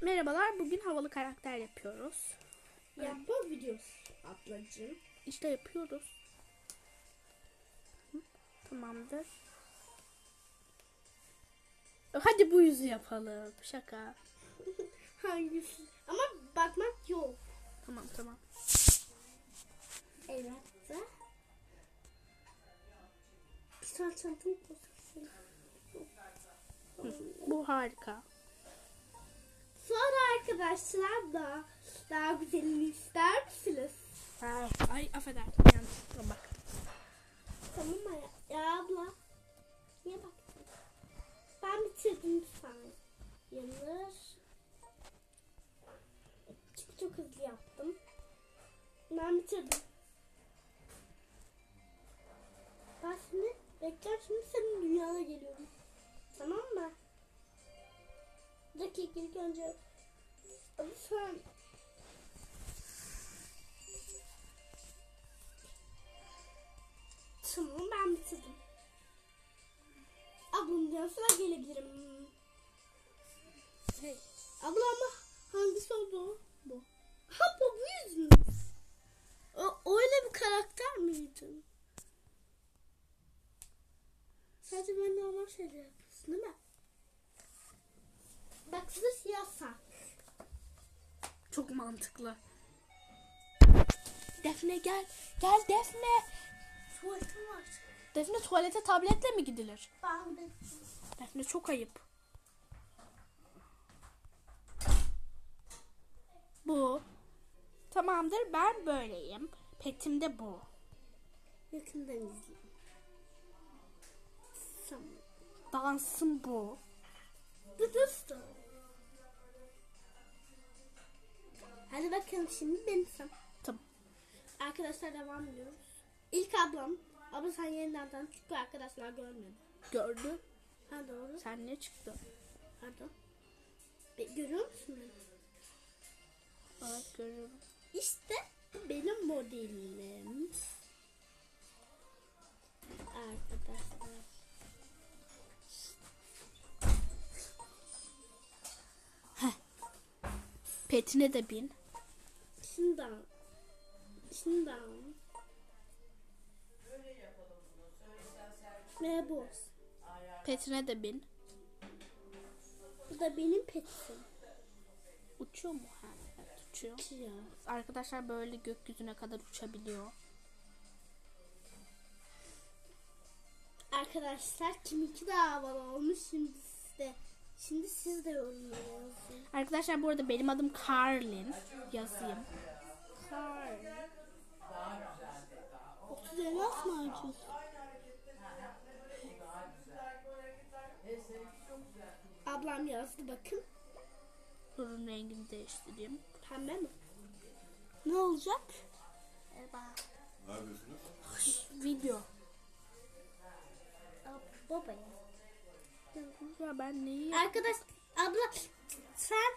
Merhabalar, bugün havalı karakter yapıyoruz. Yapma videosu ablacığım. İşte yapıyoruz. Tamamdır. Hadi bu yüzü yapalım. Şaka. Hangisi? Ama bakmak yok. Tamam tamam. Evet. Bir tane çantam bozulsun. Hı, Bu harika. Sonra arkadaşlar da daha güzelini ister misiniz? Ay affedersin yanlışlıkla bak. Tamam mı? Ya, ya abla. Niye baktın? Ben bitirdim lütfen. Yanlış. Çünkü çok hızlı yaptım. Ben bitirdim. Ben şimdi bekler şimdi senin dünyana geliyorum. Tamam mı? Dakika ilk önce lütfen Tamam ben bitirdim. Ablam diyorsa gelebilirim. Hey. Abla ama hangisi oldu? Bu. Ha bu bu yüz mü? O, öyle bir karakter miydin? Sadece ben normal şeyler yapıyorsun değil mi? Bak size yasak. Çok mantıklı. Defne gel. Gel Defne. Tuvaletim var. Defne tuvalete tabletle mi gidilir? Ben de Defne çok ayıp. Bu. Tamamdır ben böyleyim. Petim de bu. yakından izleyeyim. Tamam. Dansım bu. Dıdıstı. Hadi bakalım şimdi benim sıram. Tamam. Arkadaşlar devam ediyoruz. İlk ablam. Abla sen yeniden tan çünkü arkadaşlar görmedi. Gördü. Ha doğru. Sen ne çıktı? Pardon. Be- görüyor musun beni? Evet görüyorum. İşte benim modelim. Arkadaşlar. Petine de bin. Şimdi Şimdi Ve bu. Petine de bin. Bu da benim petim. Uçuyor mu? Ha, evet uçuyor. Ya. Arkadaşlar böyle gökyüzüne kadar uçabiliyor. Arkadaşlar kiminki daha havalı olmuş şimdi sizde. Şimdi siz de yorumlara yazın. Arkadaşlar bu arada benim adım Carlin. Yazayım. Kar. 30 elmas mı harcıyorsun? Ablam yazdı bakın. Durun rengini değiştireyim. Pembe mi? Ne olacak? Merhaba. Ne yapıyorsunuz? Video. Baba. Ya ben neyi Arkadaş abla sen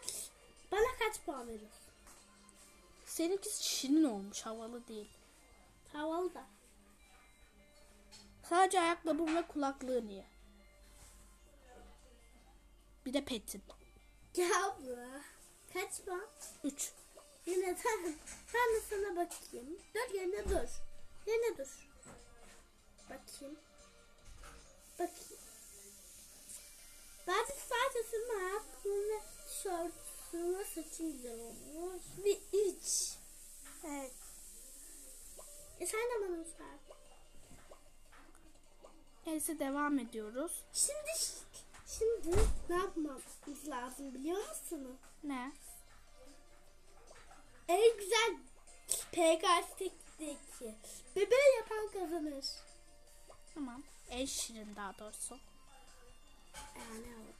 bana kaç puan veriyorsun? Seninki şirin olmuş havalı değil. Havalı da. Sadece ayakkabım ve kulaklığın iyi. Bir de petin. Ya abla. Kaç puan? 3. Yine sen, ben de sana bakayım. Dur yerine dur. Yerine dur. Bakayım. Tişörtünle saçın güzel olmuş. Bir iç. Evet. E sen de bana ver. Neyse devam ediyoruz. Şimdi şimdi ne yapmamız lazım biliyor musunuz? Ne? En güzel PKS'deki bebeği yapan kazanır. Tamam. En şirin daha doğrusu. Yani evet.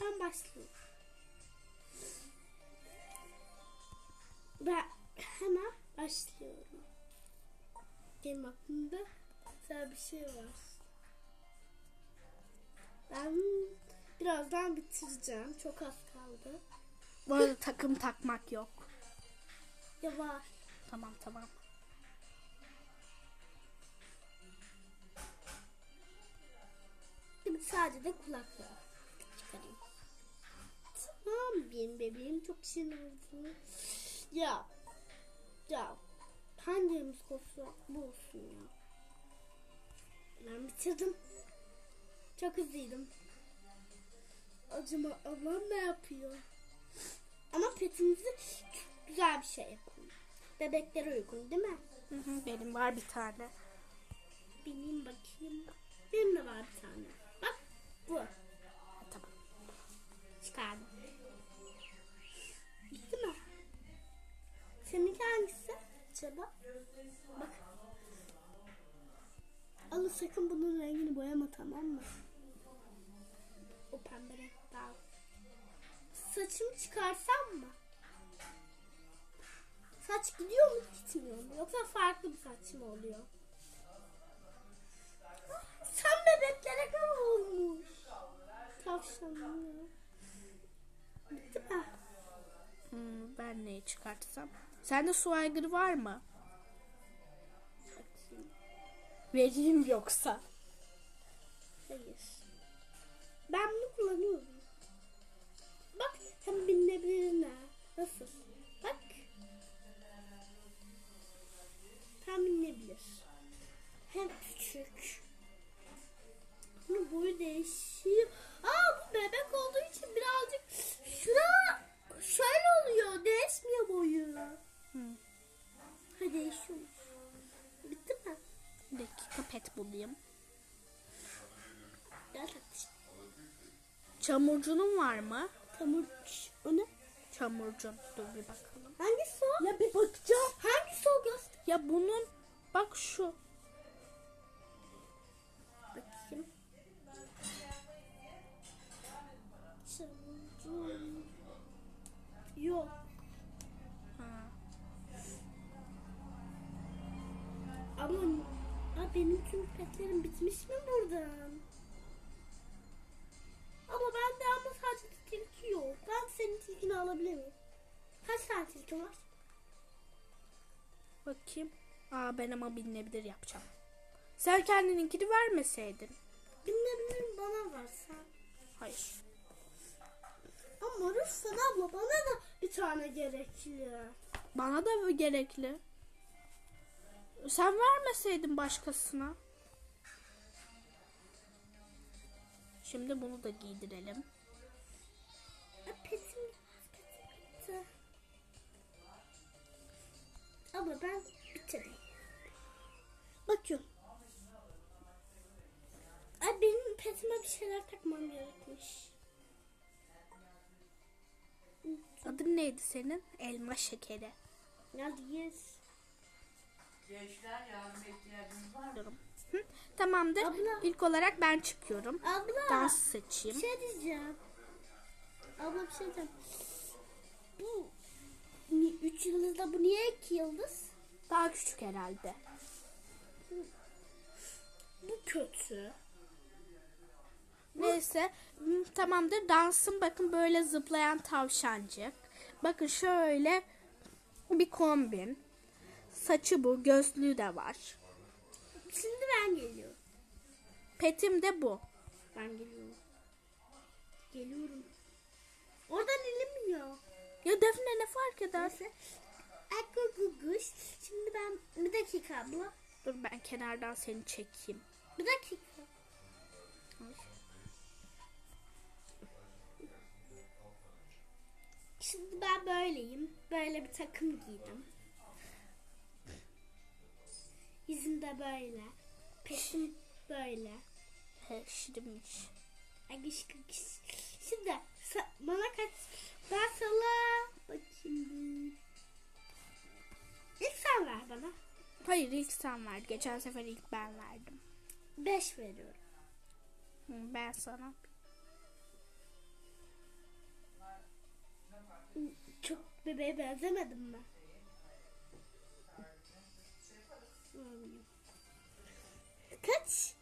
Ben başlıyorum. Ben hemen başlıyorum. Benim aklımda güzel bir şey var. Ben birazdan bitireceğim. Çok az kaldı. Bu arada takım takmak yok. Ya var. Tamam tamam. Şimdi sadece de kulaklığı çıkarayım. Tamam bebeğim bebeğim çok sinirli. Ya. Ya. Hangimiz kopsa bu olsun ya. Ben bitirdim. Çok hızlıydım. Acaba ablam ne yapıyor? Ama petimizi güzel bir şey yapalım. Bebeklere uygun değil mi? Hı hı, Benim var bir tane. Benim bakayım. Benim de var bir tane. Bak bu. Tamam. Çıkardım. Seninki hangisi? Acaba? Bak. Allah sakın bunun rengini boyama tamam mı? O pembe renk daha. Saçımı çıkarsam mı? Saç gidiyor mu gitmiyor mu? Yoksa farklı bir saç mı oluyor? Sen bebeklere göre olmuş. Tavşanım ya. Bitti mi? Hmm, ben neyi çıkartsam? Sende su aygırı var mı? Bakayım. Vereyim yoksa. Hayır. Ben bunu kullanıyorum. Bak hem binilebilir ha. Nasıl? Bak. Hem binilebilir. Hem küçük. Bunun boyu değişiyor. Aa bu bebek pet bulayım. Gel tatlışım. Çamurcunun var mı? Tamam. O ne? Çamurcun. Dur bir bakalım. Hangisi o? Ya bir bakacağım. Hangisi o göster? Ya bunun bak şu. Benim tüm petlerim bitmiş mi buradan? Ama bende ama sadece tilki yok. Ben senin tilkini alabilir miyim? Kaç tane tilki var? Bakayım. Aa ben ama bilinebilir yapacağım. Sen kendininkini vermeseydin. Binebilirim bana versen. Hayır. Ama Rüfsan abla bana da bir tane gerekli. Bana da gerekli. Sen vermeseydin başkasına. Şimdi bunu da giydirelim. Petim, petim. Abla ben bitireyim. Bakıyorum. Ay benim petime bir şeyler takmam gerekmiş. Adın neydi senin? Elma şekeri. Hadi yes. Gençler yardım ihtiyacınız var mı? Hı, tamamdır. Abla. İlk olarak ben çıkıyorum. Abla. Dans Bir seçeyim. şey diyeceğim. Abla bir şey diyeceğim. Bu 3 yıldızda bu niye 2 yıldız? Daha küçük herhalde. Bu kötü. Neyse tamamdır. Dansın bakın böyle zıplayan tavşancık. Bakın şöyle bir kombin. Saçı bu, gözlüğü de var. Şimdi ben geliyorum. Petim de bu. Ben geliyorum. Geliyorum. Oradan ilinmiyor. Ya Defne ne fark eder? Neyse. Akuguguş. Şimdi ben bir dakika abla. Dur ben kenardan seni çekeyim. Bir dakika. Şimdi ben böyleyim. Böyle bir takım giydim. Yüzüm de böyle. Peşim böyle. He şirinmiş. Agış gıgış. Şimdi bana kaç... Ben sana... Bakayım. İlk sen ver bana. Hayır ilk sen ver. Geçen sefer ilk ben verdim. Beş veriyorum. Ben sana. Çok bebeğe benzemedim mi? Kaç?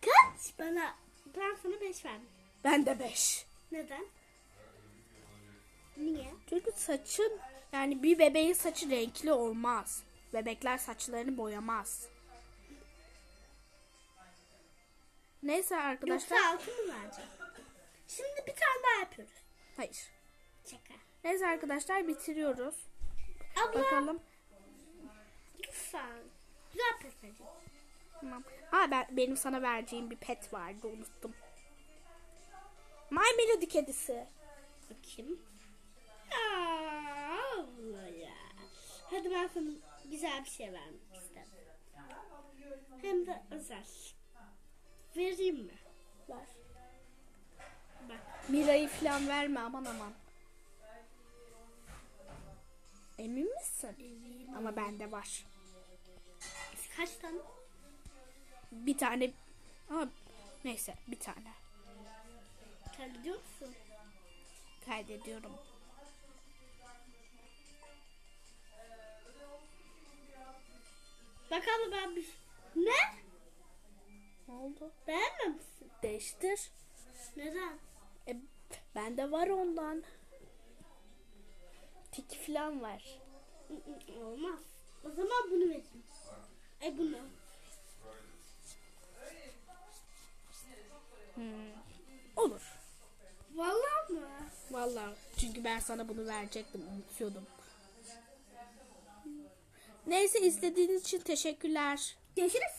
Kaç? Bana ben sana beş verdim. Ben de 5. Neden? Niye? Çünkü saçın yani bir bebeğin saçı renkli olmaz. Bebekler saçlarını boyamaz. Neyse arkadaşlar. Yoksa altı mı vereceğim? Şimdi bir tane daha yapıyoruz. Hayır. Şaka. Neyse arkadaşlar bitiriyoruz. Abla Bakalım. lütfen. Güzel edin. Tamam. Ha ben benim sana vereceğim bir pet vardı unuttum. My Melody kedisi. Bakayım. Aa, abla ya. Hadi ben sana güzel bir şey vermek istedim. Hem de özel. Vereyim mi? Ver. Bak. Mira'yı falan verme aman aman. Emin misin? Ama bende var. Kaç tane? Bir tane. Aa, neyse bir tane. Biliyor musun? Kaydediyorum. Bak abla ben bir... Ne? Ne oldu? Beğenmemişsin. Değiştir. Neden? E, bende var ondan. Tiki falan var. Olmaz. O zaman bunu vereyim. Ay bunu. Olur. Vallahi mı? Vallahi çünkü ben sana bunu verecektim unutuyordum. Neyse izlediğiniz için teşekkürler. Görüşürüz.